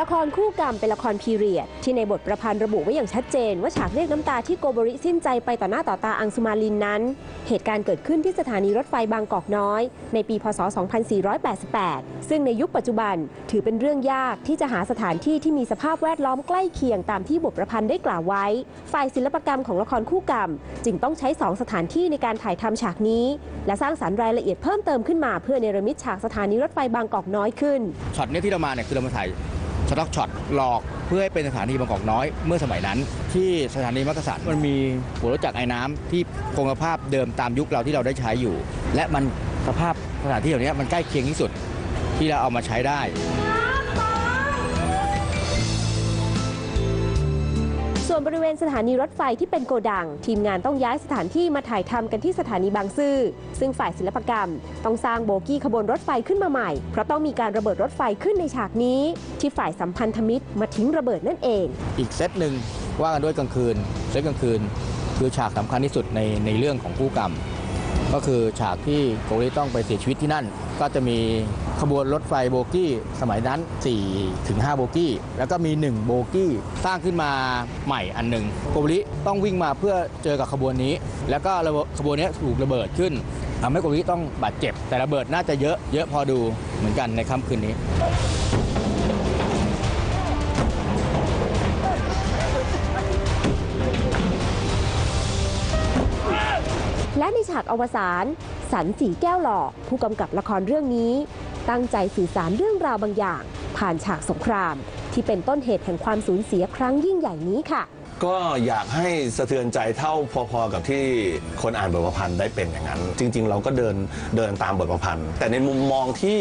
ละครคู่กรรมเป็นละครพีเรียด ที่ในบทประพันธ์ระบุไว้อย่างชัดเจน ว่าฉากเรียกน้ำตาที่โกบริสิ้นใจไปต่อหน้าต่อตาอังสุมาลินนั้น เหตุการณ์เกิดขึ้นที่สถานีรถไฟบางกอกน้อย ในปีพศ 2488 ซึ่งในยุคปัจจุบันถือเป็นเรื่องยากที่จะหาสถานที่ที่มีสภาพแวดล้อมใกล้เคียงตามที่บทประพันธ์ได้กล่าวไว้ ฝ่ายศิลปกรรมของละครคู่กรรม จึงต้องใช้สองสถานที่ในการถ่ายทำฉากนี้ และสร้างสรรค์รายละเอียดเพิ่มเติมขึ้นมาเพื่อเนรมิตฉากสถานีรถไฟบางกอกน้อยขึ้นช็อตเนี้ที่เรามาเนี่ยคือเรามาถ่าย สต็อกช็อตหลอกเพื่อให้เป็นสถานีบางกอกน้อยเมื่อสมัยนั้น ที่สถานีมักกะสันมันมีหัวรถจักรไอ้น้ำที่คงสภาพเดิมตามยุคเราที่เราได้ใช้อยู่ และมันสภาพสถานที่เหล่านี้มันใกล้เคียงที่สุดที่เราเอามาใช้ได้ ส่วนบริเวณสถานีรถไฟที่เป็นโกดัง ทีมงานต้องย้ายสถานที่มาถ่ายทำกันที่สถานีบางซื่อ ซึ่งฝ่ายศิลปกรรม ต้องสร้างโบกี้ขบวนรถไฟขึ้นมาใหม่ เพราะต้องมีการระเบิดรถไฟขึ้นในฉากนี้ ที่ฝ่ายสัมพันธมิตรมาทิ้งระเบิดนั่นเอง อีกเซตหนึ่งว่ากันด้วยกลางคืนเซตกลางคืน คือฉากสำคัญที่สุดในในเรื่องของคู่กรรม ก็คือฉากที่โกริต้องไปเสียชีวิตที่นั่น ก็จะมีขบวนรถไฟโบกี้สมัยนั้น4ถึง5โบกี้ แล้วก็มี 1 โบกี้สร้างขึ้นมาใหม่อันหนึ่งโกริต้องวิ่งมาเพื่อเจอกับขบวนนี้ แล้วก็ขบวนนี้ถูกระเบิดขึ้นทำให้โกริต้องบาดเจ็บ แต่ระเบิดน่าจะเยอะเยอะพอดูเหมือนกันในค่ำคืนนี้ และในฉากอวสานสันสีแก้วหล่อผู้กำกับละครเรื่องนี้ ตั้งใจสื่อสารเรื่องราวบางอย่าง ผ่านฉากสงคราม ที่เป็นต้นเหตุแห่งความสูญเสียครั้งยิ่งใหญ่นี้ค่ะ ก็อยากให้สะเทือนใจเท่าพอๆกับที่คนอ่านบทประพันธ์ได้เป็นอย่างนั้น จริง ๆ เราก็เดินเดินตามบทประพันธ์ แต่ในมุมมองที่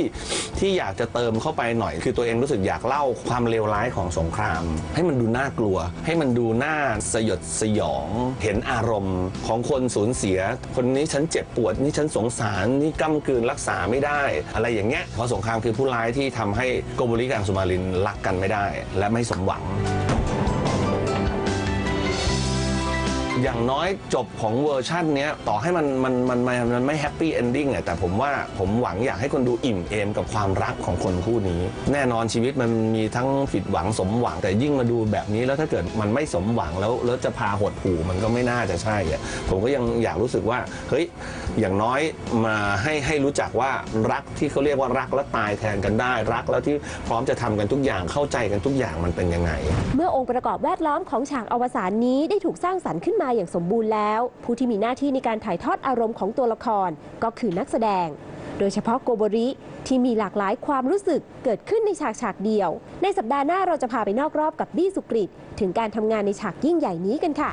ที่อยากจะเติมเข้าไปหน่อย คือตัวเองรู้สึกอยากเล่าความเลวร้ายของสงคราม ให้มันดูน่ากลัว ให้มันดูน่าสยดสยอง เห็นอารมณ์ของคนสูญเสีย คนนี้ฉันเจ็บปวดนี่ฉันสงสารนี่ก้ากลืนรักษาไม่ได้ อะไรอย่างเงี้ยเพราะสงครามคือผู้ร้ายที่ทำให้โกโบริกับสุมารินรักกันไม่ได้ และไม่สมหวัง อย่างน้อยจบของเวอร์ชันเนี้ยต่อให้มันมันมันมันมันไม่แฮปปี้เอนดิ้งแต่ผมว่าผมหวังอยากให้คนดูอิ่มเอมกับความรักของคนคู่นี้ แน่นอนชีวิตมันมีทั้งผิดหวังสมหวัง แต่ยิ่งมาดูแบบนี้แล้วถ้าเกิดมันไม่สมหวังแล้วแล้วจะพาหดหู่มันก็ไม่น่าจะใช่อะผมก็ยังอยากรู้สึกว่าเฮ้ยอย่างน้อยมาให้ให้รู้จักว่ารักที่เขาเรียกว่ารักแล้วตายแทนกันได้รักแล้วที่พร้อมจะทำกันทุกอย่างเข้าใจกันทุกอย่างมันเป็นยังไง เมื่อองค์ประกอบแวดล้อมของฉากอวสานนี้ได้ถูกสร้างสรรค์ขึ้นมาาอย่างสมบูรณ์แล้ว ผู้ที่มีหน้าที่ในการถ่ายทอดอารมณ์ของตัวละครก็คือนักแสดง โดยเฉพาะโกโบริที่มีหลากหลายความรู้สึกเกิดขึ้นในฉากฉากเดียว ในสัปดาห์หน้าเราจะพาไปนอกรอบกับบี้สุกริตถึงการทำงานในฉากยิ่งใหญ่นี้กันค่ะ